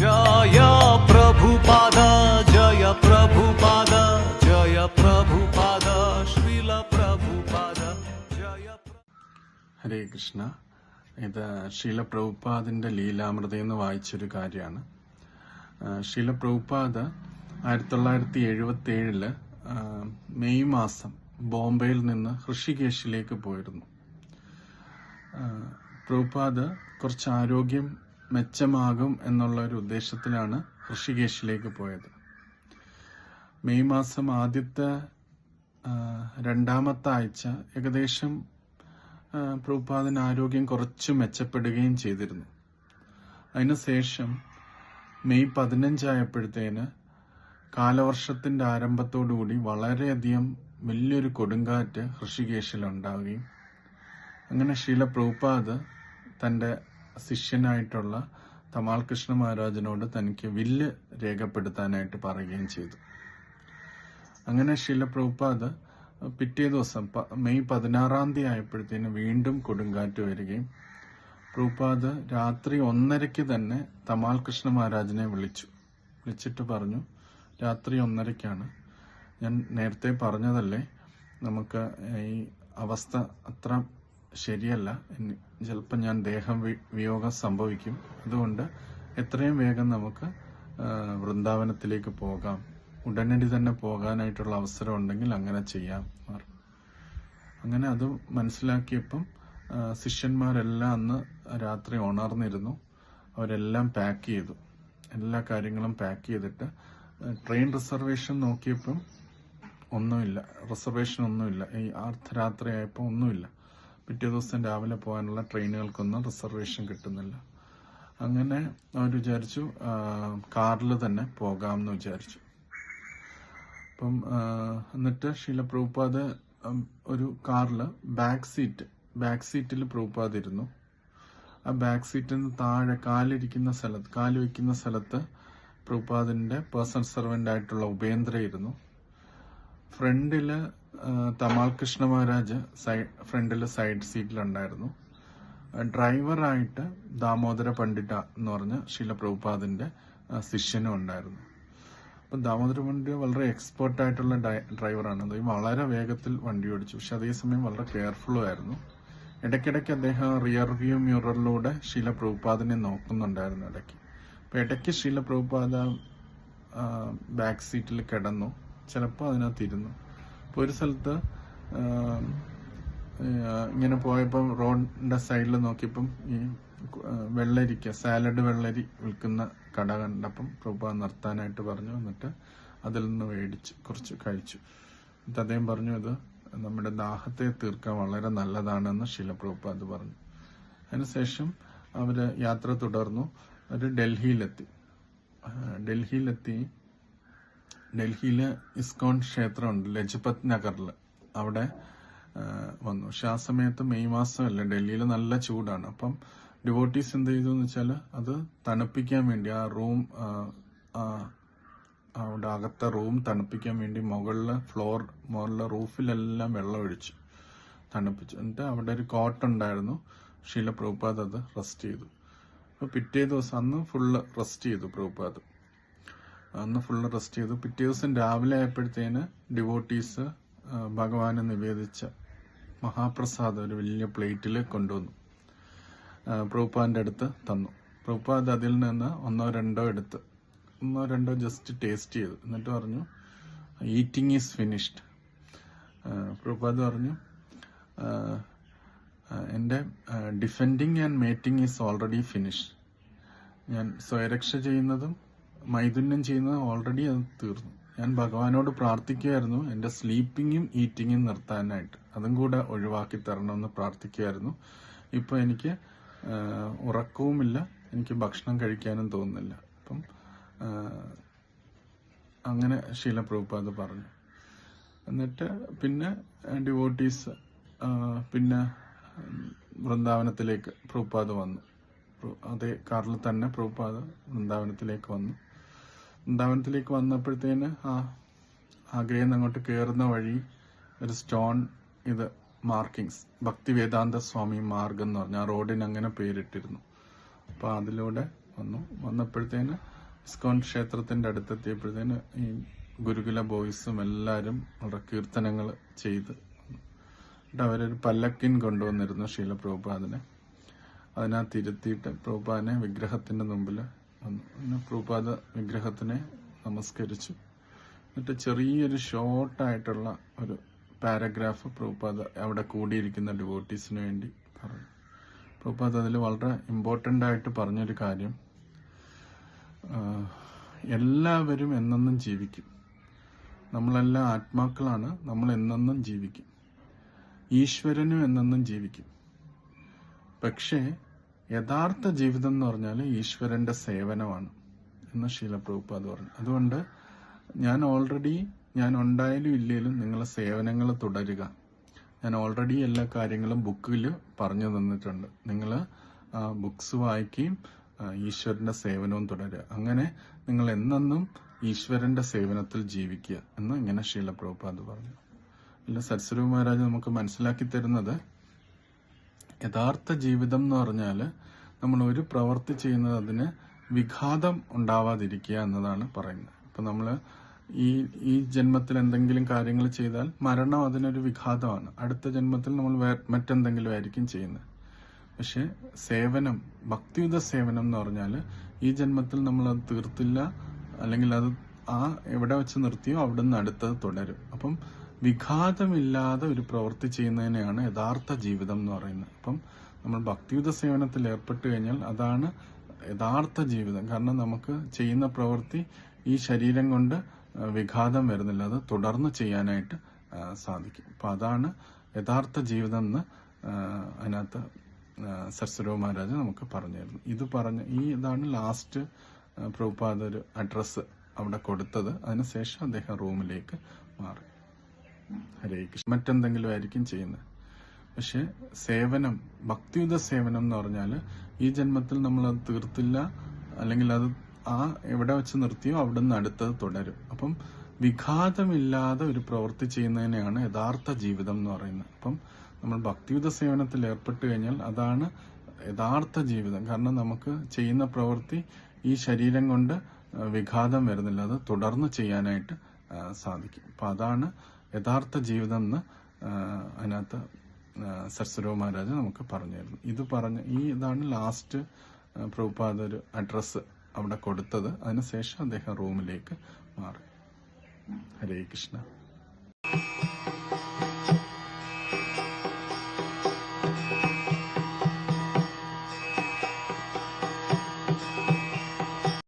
ജയ ജയ ജയ ജയ ഹരേ കൃഷ്ണ. ഇത് ശീലപ്രഭുപാദിന്റെ ലീലാമൃത എന്ന് വായിച്ചൊരു കാര്യമാണ്. ശീലപ്രഭുപാദ് ആയിരത്തി തൊള്ളായിരത്തി എഴുപത്തി ഏഴിൽ മെയ് മാസം ബോംബെയിൽ നിന്ന് ഋഷികേശിലേക്ക് പോയിരുന്നു. പ്രഭുപാദ് കുറച്ച് ആരോഗ്യം മെച്ചമാകും എന്നുള്ള ഒരു ഉദ്ദേശത്തിലാണ് ഋഷികേശിലേക്ക് പോയത്. മെയ് മാസം ആദ്യത്തെ രണ്ടാമത്തെ ആഴ്ച ഏകദേശം പ്രഭുപാദന ആരോഗ്യം കുറച്ച് മെച്ചപ്പെടുകയും ചെയ്തിരുന്നു. അതിനുശേഷം മെയ് പതിനഞ്ചായപ്പോഴത്തേന് കാലവർഷത്തിന്റെ ആരംഭത്തോടുകൂടി വളരെയധികം വലിയൊരു കൊടുങ്കാറ്റ് ഋഷികേശിൽ ഉണ്ടാവുകയും അങ്ങനെ ശീല പ്രഭുപാദ് തന്റെ ശിഷ്യനായിട്ടുള്ള തമാൽകൃഷ്ണ മഹാരാജനോട് തനിക്ക് വില്ല് രേഖപ്പെടുത്താനായിട്ട് പറയുകയും ചെയ്തു. അങ്ങനെ ശീല പ്രഭുപാദ് പിറ്റേ ദിവസം മെയ് പതിനാറാം തീയതി ആയപ്പോഴത്തേന് വീണ്ടും കൊടുങ്കാറ്റ് വരികയും പ്രഭുപാദ് രാത്രി ഒന്നരയ്ക്ക് തന്നെ തമാൽ കൃഷ്ണ മഹാരാജനെ വിളിച്ചു. വിളിച്ചിട്ട് പറഞ്ഞു രാത്രി ഒന്നരയ്ക്കാണ്. ഞാൻ നേരത്തെ പറഞ്ഞതല്ലേ? നമുക്ക് ഈ അവസ്ഥ അത്ര ശരിയല്ല. ചിലപ്പോൾ ഞാൻ ദേഹം വിയോഗം സംഭവിക്കും. അതുകൊണ്ട് എത്രയും വേഗം നമുക്ക് വൃന്ദാവനത്തിലേക്ക് പോകാം. ഉടനടി തന്നെ പോകാനായിട്ടുള്ള അവസരം ഉണ്ടെങ്കിൽ അങ്ങനെ ചെയ്യാം. അങ്ങനെ അത് മനസ്സിലാക്കിയപ്പം ശിഷ്യന്മാരെല്ലാം അന്ന് രാത്രി ഉണർന്നിരുന്നു. അവരെല്ലാം പാക്ക് ചെയ്തു. എല്ലാ കാര്യങ്ങളും പാക്ക് ചെയ്തിട്ട് ട്രെയിൻ റിസർവേഷൻ നോക്കിയപ്പം ഒന്നുമില്ല. റിസർവേഷൻ ഒന്നുമില്ല. ഈ അർദ്ധരാത്രി ആയപ്പോൾ ഒന്നുമില്ല. പിറ്റേ ദിവസം രാവിലെ പോകാനുള്ള ട്രെയിനുകൾക്കൊന്നും റിസർവേഷൻ കിട്ടുന്നില്ല. അങ്ങനെ അവർ വിചാരിച്ചു കാറിൽ തന്നെ പോകാമെന്ന് വിചാരിച്ചു. അപ്പം എന്നിട്ട് ഷീല പ്രഭുപാദ് ഒരു കാറിൽ ബാക്ക് സീറ്റ് ബാക്ക് സീറ്റിൽ പ്രഭുപാദ് ഇരുന്നു. ആ ബാക്ക് സീറ്റിൽ നിന്ന് താഴെ കാലിരിക്കുന്ന സ്ഥലത്ത് കാൽ വയ്ക്കുന്ന സ്ഥലത്ത് പ്രഭുപാദിന്റെ പേഴ്സണൽ സെർവന്റ് ആയിട്ടുള്ള ഉപേന്ദ്ര ഇരുന്നു. ഫ്രണ്ടിൽ ആ, തമാൽ കൃഷ്ണ മഹാരാജ് സൈഡ് ഫ്രണ്ടിൽ സൈഡ് സീറ്റിലുണ്ടായിരുന്നു. ഡ്രൈവറായിട്ട് ദാമോദര പണ്ഡിത എന്ന് പറഞ്ഞ ശീല പ്രഭുപാദിന്റെ ആ, ശിഷ്യനും ഉണ്ടായിരുന്നു. അപ്പം ദാമോദര പണ്ഡിത വളരെ എക്സ്പേർട്ട് ആയിട്ടുള്ള ഡ്രൈവറാണ്. വളരെ വേഗത്തിൽ വണ്ടി ഓടിച്ചു. പക്ഷെ അതേസമയം വളരെ കെയർഫുള്ളും ആയിരുന്നു. ഇടയ്ക്കിടയ്ക്ക് അദ്ദേഹം റിയർ വ്യൂ മ്യൂററിലൂടെ ശീല പ്രഭുപാദിനെ നോക്കുന്നുണ്ടായിരുന്നു ഇടയ്ക്ക്. അപ്പോൾ ഇടയ്ക്ക് ശീല പ്രഭുപാദ ബാക്ക് സീറ്റിൽ കിടന്നു. ചിലപ്പോൾ അതിനകത്ത് ഇരുന്നു അപ്പോൾ ഒരു സ്ഥലത്ത് ഇങ്ങനെ പോയപ്പം റോഡിന്റെ സൈഡിൽ നോക്കിയപ്പം ഈ വെള്ളരിക്ക സാലഡ് വെള്ളരി വിൽക്കുന്ന കട കണ്ടപ്പം പ്രഭുപാദ് നിർത്താനായിട്ട് പറഞ്ഞു. എന്നിട്ട് അതിൽ നിന്ന് മേടിച്ച് കുറച്ച് കഴിച്ചു. എന്നിട്ട് അദ്ദേഹം പറഞ്ഞു ഇത് നമ്മുടെ ദാഹത്തെ തീർക്കാൻ വളരെ നല്ലതാണെന്ന് ശിലപ്രഭുപാദ് പറഞ്ഞു. അതിനുശേഷം അവർ യാത്ര തുടർന്നു. അവർ ഡൽഹിയിലെത്തി. ഡൽഹിയിലെത്തി ഡൽഹിയിൽ ഇസ്കോൺ ക്ഷേത്രമുണ്ട് ലജ്പത് നഗറിൽ അവിടെ വന്നു. പക്ഷെ ആ സമയത്ത് മെയ് മാസമല്ല ഡൽഹിയിൽ നല്ല ചൂടാണ്. അപ്പം ഡിവോട്ടീസ് എന്ത് ചെയ്തു എന്ന് വെച്ചാൽ അത് തണുപ്പിക്കാൻ വേണ്ടി ആ റൂം അവിടെ അകത്തെ റൂം തണുപ്പിക്കാൻ വേണ്ടി മുകളിലെ ഫ്ലോർ മുകളിലെ റൂഫിലെല്ലാം വെള്ളം ഒഴിച്ചു തണുപ്പിച്ചു. എന്നിട്ട് അവിടെ ഒരു കോട്ട് ഉണ്ടായിരുന്നു. ഷീല പ്രഭുപാദ് അത് റെസ്റ്റ് ചെയ്തു. അപ്പൊ പിറ്റേ ദിവസം അന്ന് ഫുള്ള് റെസ്റ്റ് ചെയ്തു പ്രഭുപാദ്. അന്ന് ഫുള്ള് റെസ്റ്റ് ചെയ്തു. പിറ്റേ ദിവസം രാവിലെ ആയപ്പോഴത്തേന് ഡിവോട്ടീസ് ഭഗവാന് നിവേദിച്ച മഹാപ്രസാദം ഒരു വലിയ പ്ലേറ്റിൽ കൊണ്ടുവന്നു. പ്രൂപ്പാന്റെ അടുത്ത് തന്നു. പ്രൂപ്പാദ് അതിൽ നിന്ന് ഒന്നോ രണ്ടോ എടുത്ത് ഒന്നോ രണ്ടോ ജസ്റ്റ് ടേസ്റ്റ് ചെയ്തു. എന്നിട്ട് പറഞ്ഞു ഈറ്റിംഗ് ഈസ് ഫിനിഷ്ഡ് പ്രൂപ്പാദ് പറഞ്ഞു എന്റെ defending and mating is already finish ഞാൻ സ്വയരക്ഷ ചെയ്യുന്നതും മൈഥുന്യം ചെയ്യുന്നത് ഓൾറെഡി അത് തീർന്നു. ഞാൻ ഭഗവാനോട് പ്രാർത്ഥിക്കുമായിരുന്നു എന്റെ സ്ലീപ്പിങ്ങും ഈറ്റിങ്ങും നിർത്താനായിട്ട്. അതും കൂടെ ഒഴിവാക്കി തരണമെന്ന് പ്രാർത്ഥിക്കുമായിരുന്നു ഇപ്പോൾ എനിക്ക് ഉറക്കവുമില്ല. എനിക്ക് ഭക്ഷണം കഴിക്കാനും തോന്നുന്നില്ല. അപ്പം അങ്ങനെ ശീല പ്രഭുപാദ് പറഞ്ഞു. എന്നിട്ട് പിന്നെ ഡിവോട്ടീസ് പിന്നെ വൃന്ദാവനത്തിലേക്ക് പ്രഭുപാദ് വന്നു. അതേ കാറിൽ തന്നെ പ്രഭുപാദ് വൃന്ദാവനത്തിലേക്ക് വന്നു. വൃന്ദാവനത്തിലേക്ക് വന്നപ്പോഴത്തേന് ആ നിന്ന് അങ്ങോട്ട് കയറുന്ന വഴി ഒരു സ്റ്റോൺ ഇത് മാർക്കിങ്സ് ഭക്തി വേദാന്ത സ്വാമി മാർഗം എന്ന് പറഞ്ഞ. ആ റോഡിന് അങ്ങനെ പേരിട്ടിരുന്നു. അപ്പൊ അതിലൂടെ വന്നു. വന്നപ്പോഴത്തേന് ഇസ്കോൺ ക്ഷേത്രത്തിന്റെ അടുത്തെത്തിയപ്പോഴത്തേന് ഈ ഗുരുകുല ബോയ്സും എല്ലാരും അവിടെ കീർത്തനങ്ങൾ ചെയ്ത് എന്നിട്ട് അവരൊരു പല്ലക്കിൻ കൊണ്ടുവന്നിരുന്നു ശീല പ്രഭുപാദിനെ അതിനകത്ത് ഇരുത്തിയിട്ട് പ്രഭുപാദിനെ വിഗ്രഹത്തിന്റെ മുമ്പിൽ വന്നു വിഗ്രഹത്തിനെ നമസ്കരിച്ചു. എന്നിട്ട് ചെറിയൊരു ഷോർട്ടായിട്ടുള്ള ഒരു പാരഗ്രാഫ് പ്രഭുപാദ അവിടെ കൂടിയിരിക്കുന്ന ഡിവോട്ടീസിന് വേണ്ടി പറഞ്ഞു. പ്രഭുപാദ അതിൽ വളരെ ഇമ്പോർട്ടന്റ് ആയിട്ട് പറഞ്ഞൊരു കാര്യം. എല്ലാവരും എന്നെന്നും ജീവിക്കും. നമ്മളെല്ലാം ആത്മാക്കളാണ് നമ്മൾ എന്നെന്നും ജീവിക്കും. ഈശ്വരനും എന്നെന്നും ജീവിക്കും. പക്ഷേ യഥാർത്ഥ ജീവിതം എന്ന് പറഞ്ഞാൽ ഈശ്വരന്റെ സേവനമാണ് എന്ന് ശീലപ്രഭുപ്പാദ് പറഞ്ഞു. അതുകൊണ്ട് ഞാൻ ഓൾറെഡി ഞാൻ ഉണ്ടായാലും ഇല്ലേലും നിങ്ങളെ സേവനങ്ങൾ തുടരുക. ഞാൻ ഓൾറെഡി എല്ലാ കാര്യങ്ങളും ബുക്കിൽ പറഞ്ഞു തന്നിട്ടുണ്ട്. നിങ്ങൾ ബുക്സ് വായിക്കുകയും ഈശ്വരന്റെ സേവനവും തുടരുക. അങ്ങനെ നിങ്ങൾ എന്നെന്നും ഈശ്വരന്റെ സേവനത്തിൽ ജീവിക്കുക എന്ന് ഇങ്ങനെ ശീലപ്രഭുപാദ് പറഞ്ഞു. അല്ല സരസ്വരൂപ മഹാരാജ് നമുക്ക് മനസ്സിലാക്കി തരുന്നത് യഥാർത്ഥ ജീവിതം എന്ന് പറഞ്ഞാൽ നമ്മൾ ഒരു പ്രവൃത്തി ചെയ്യുന്നത് അതിന് വിഘാതം ഉണ്ടാവാതിരിക്കുക എന്നതാണ് പറയുന്നത്. ഇപ്പം നമ്മൾ ഈ ഈ ജന്മത്തിൽ എന്തെങ്കിലും കാര്യങ്ങൾ ചെയ്താൽ മരണം അതിനൊരു വിഘാതമാണ്. അടുത്ത ജന്മത്തിൽ നമ്മൾ മറ്റെന്തെങ്കിലും ആയിരിക്കും ചെയ്യുന്നത്. പക്ഷെ സേവനം ഭക്തിയുത സേവനം എന്ന് പറഞ്ഞാൽ ഈ ജന്മത്തിൽ നമ്മൾ അത് തീർത്തില്ല അല്ലെങ്കിൽ അത് ആ എവിടെ വെച്ച് നിർത്തിയോ അവിടെ നിന്ന് അടുത്തത് തുടരും. അപ്പം വിഘാതമില്ലാതെ ഒരു പ്രവൃത്തി ചെയ്യുന്നതിനെയാണ് യഥാർത്ഥ ജീവിതം എന്ന് പറയുന്നത്. അപ്പം നമ്മൾ ഭക്തിയുത സേവനത്തിൽ ഏർപ്പെട്ടു കഴിഞ്ഞാൽ അതാണ് യഥാർത്ഥ ജീവിതം. കാരണം നമുക്ക് ചെയ്യുന്ന പ്രവൃത്തി ഈ ശരീരം കൊണ്ട് വിഘാതം വരുന്നില്ല. അത് തുടർന്ന് ചെയ്യാനായിട്ട് സാധിക്കും. അപ്പൊ അതാണ് യഥാർത്ഥ ജീവിതം എന്ന് അതിനകത്ത് സരസ്വരവ് മഹാരാജ് നമുക്ക് പറഞ്ഞു തരുന്നു ഇത് പറഞ്ഞ ഈ ഇതാണ് ലാസ്റ്റ് പ്രഭുപാദ ഒരു അഡ്രസ്സ് അവിടെ കൊടുത്തത്. അതിനുശേഷം അദ്ദേഹം റൂമിലേക്ക് മാറി. ഹരേ കൃഷ്ണ. മറ്റെന്തെങ്കിലും ആയിരിക്കും ചെയ്യുന്നത്. പക്ഷെ സേവനം ഭക്തിയുത സേവനം എന്ന് പറഞ്ഞാൽ ഈ ജന്മത്തിൽ നമ്മൾ അത് തീർത്തില്ല അല്ലെങ്കിൽ അത് ആ എവിടെ വെച്ച് നിർത്തിയോ അവിടെ നിന്ന് അടുത്തത് തുടരും. അപ്പം വിഘാതമില്ലാതെ ഒരു പ്രവൃത്തി ചെയ്യുന്നതിനെയാണ് യഥാർത്ഥ ജീവിതം എന്ന് പറയുന്നത്. അപ്പം നമ്മൾ ഭക്തിയുത സേവനത്തിൽ ഏർപ്പെട്ട് കഴിഞ്ഞാൽ അതാണ് യഥാർത്ഥ ജീവിതം. കാരണം നമുക്ക് ചെയ്യുന്ന പ്രവൃത്തി ഈ ശരീരം കൊണ്ട് വിഘാതം വരുന്നില്ല. അത് തുടർന്ന് ചെയ്യാനായിട്ട് സാധിക്കും. അപ്പൊ അതാണ് യഥാർത്ഥ ജീവിതം എന്ന് അതിനകത്ത് സർസരോ മഹാരാജ് നമുക്ക് പറഞ്ഞു തരുന്നു ഇത് പറഞ്ഞ ഈ ഇതാണ് ലാസ്റ്റ് പ്രഭുപാദ ഒരു അഡ്രസ്സ് അവിടെ കൊടുത്തത്. അതിനുശേഷം അദ്ദേഹം റൂമിലേക്ക് മാറി. ഹരേ കൃഷ്ണ.